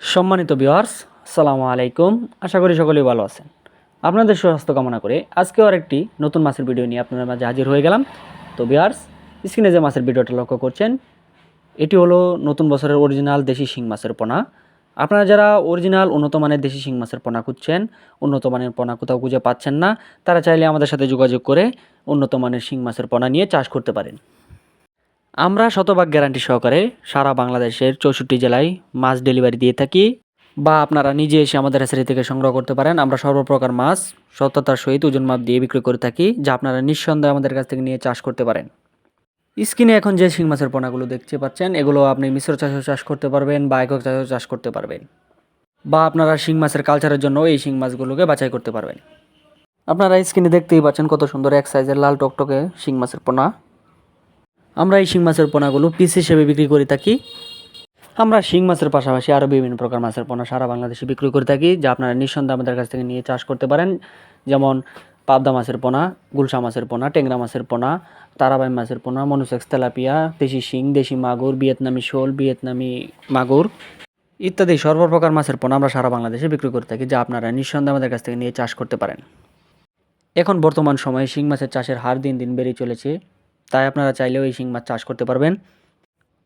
সম্মানিত ভিউয়ার্স সালামু আলাইকুম। আশা করি সকলেই ভালো আছেন। আপনাদের সুস্বাস্থ্য কামনা করে আজকেও আরেকটি নতুন মাছের ভিডিও নিয়ে আপনাদের মাঝে হাজির হয়ে গেলাম। তো ভিউয়ার্স, স্ক্রিনে যে মাছের ভিডিওটা লক্ষ্য করছেন, এটি হলো নতুন বছরের অরিজিনাল দেশি শিং মাছের পোনা। আপনারা যারা অরিজিনাল উন্নত মানের দেশি শিং মাছের পোনা খুঁজছেন, উন্নত মানের পোনা কোথাও খুঁজে পাচ্ছেন না, তারা চাইলে আমাদের সাথে যোগাযোগ করে উন্নত মানের শিং মাছের পোনা নিয়ে চাষ করতে পারেন। আমরা শতভাগ গ্যারান্টি সহকারে সারা বাংলাদেশের চৌষট্টি জেলায় মাছ ডেলিভারি দিয়ে থাকি বা আপনারা নিজে এসে আমাদের হ্যাচারি থেকে সংগ্রহ করতে পারেন। আমরা সর্বপ্রকার মাছ সততার সহিত ওজন মাপ দিয়ে বিক্রি করে থাকি, যা আপনারা নিঃসন্দেহে আমাদের কাছ থেকে নিয়ে চাষ করতে পারেন। স্কিনে এখন যে শিং মাছের পোনাগুলো দেখতে পাচ্ছেন, এগুলো আপনি মিশ্র চাষেও চাষ করতে পারবেন বা একক চাষেও চাষ করতে পারবেন। বা আপনারা শিং মাছের কালচারের জন্য এই শিং মাছগুলোকে বাছাই করতে পারবেন। আপনারা স্ক্রিনে দেখতেই পাচ্ছেন কত সুন্দর এক সাইজের লাল টকটকে শিং মাছের পোনা। আমরা এই শিং মাছের পোনাগুলো পিস হিসেবে বিক্রি করে থাকি। আমরা শিং মাছের পাশাপাশি আরও বিভিন্ন প্রকার মাছের পোনা সারা বাংলাদেশে বিক্রি করে থাকি, যা আপনারা নিঃসন্দেহে আমাদের কাছ থেকে নিয়ে চাষ করতে পারেন। যেমন পাবদা মাছের পোনা, গুলশা মাছের পোনা, টেংরা মাছের পোনা, তারাবাই মাছের পোনা, মনুসেক্স তেলাপিয়া, দেশি শিং, দেশি মাগুর, ভিয়েতনামি শোল, ভিয়েতনামি মাগুর ইত্যাদি সর্বপ্রকার মাছের পোনা আমরা সারা বাংলাদেশে বিক্রি করে থাকি, যা আপনারা নিঃসন্দেহে আমাদের কাছ থেকে নিয়ে চাষ করতে পারেন। এখন বর্তমান সময়ে শিং মাছের চাষের হার দিন দিন বেড়ে চলেছে। তাই আপনারা চাইলেও এই শিং মাছ চাষ করতে পারবেন।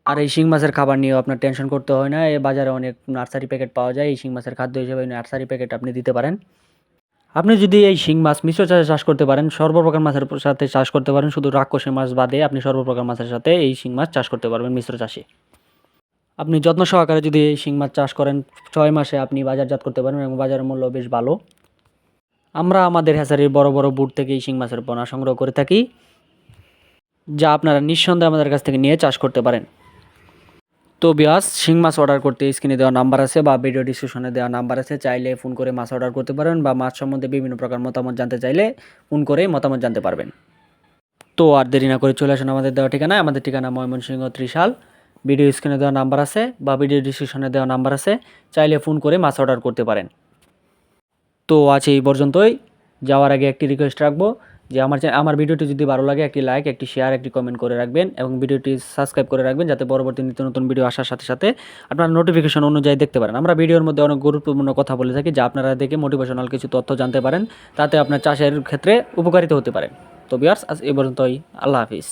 আর এই শিং মাছের খাবার নিয়েও আপনার টেনশন করতে হয় না এই বাজারে অনেক নার্সারি প্যাকেট পাওয়া যায়, এই শিং মাছের খাদ্য হিসেবে নার্সারি প্যাকেট আপনি দিতে পারেন। আপনি যদি এই শিং মাছ মিশ্র চাষে চাষ করতে পারেন, সর্বপ্রকার মাছের সাথে চাষ করতে পারেন, শুধু রাক্ষসী মাছ বাদে আপনি সর্বপ্রকার মাছের সাথে এই শিং মাছ চাষ করতে পারবেন মিশ্র চাষে। আপনি যত্ন সহকারে যদি এই শিং মাছ চাষ করেন, ছয় মাসে আপনি বাজারজাত করতে পারবেন এবং বাজারের মূল্য বেশ ভালো। আমরা আমাদের হ্যাচারির বড় বড় বুট থেকে এই শিং মাছের পোনা সংগ্রহ করে থাকি। যা আপনারা নিঃসন্দেহে আমাদের কাছ থেকে নিয়ে চাষ করতে পারেন। তো বিয়াস, শিং মাছ অর্ডার করতে স্ক্রিনে দেওয়া নাম্বার আছে বা ভিডিও ডিসক্রিপশনে দেওয়া নাম্বার আছে। চাইলে ফোন করে মাছ অর্ডার করতে পারেন বা মাছ সম্বন্ধে বিভিন্ন প্রকার মতামত জানতে চাইলে ফোন করে মতামত জানতে পারবেন। তো আর দেরি না করে চলে আসুন আমাদের দেওয়া ঠিকানায়। আমাদের ঠিকানা ময়মনসিংহ ত্রিশাল। ভিডিও স্ক্রিনে দেওয়া নাম্বার আছে বা ভিডিও ডিসক্রিপশনে দেওয়া নাম্বার আছে। চাইলে ফোন করে মাছ অর্ডার করতে পারেন। তো আছে এই পর্যন্তই। যাওয়ার আগে একটি রিকোয়েস্ট রাখব। যে আমার আমার ভিডিওটি যদি ভালো লাগে, একটি লাইক একটি শেয়ার একটি কমেন্ট করে রাখবেন এবং ভিডিওটি সাবস্ক্রাইব করে রাখবেন যাতে পরবর্তী নিত্য নতুন ভিডিও আসার সাথে সাথে আপনারা নোটিফিকেশন অনুযায়ী দেখতে পারেন। আমরা ভিডিওর মধ্যে অনেক গুরুত্বপূর্ণ কথা বলে থাকি যা আপনারা দেখে মোটিভেশনাল কিছু তথ্য জানতে পারেন, তাতে আপনার চাষের ক্ষেত্রে উপকারিত হতে পারেন তো বিয়ার্স আজ এ পর্যন্তই। আল্লাহ হাফিজ।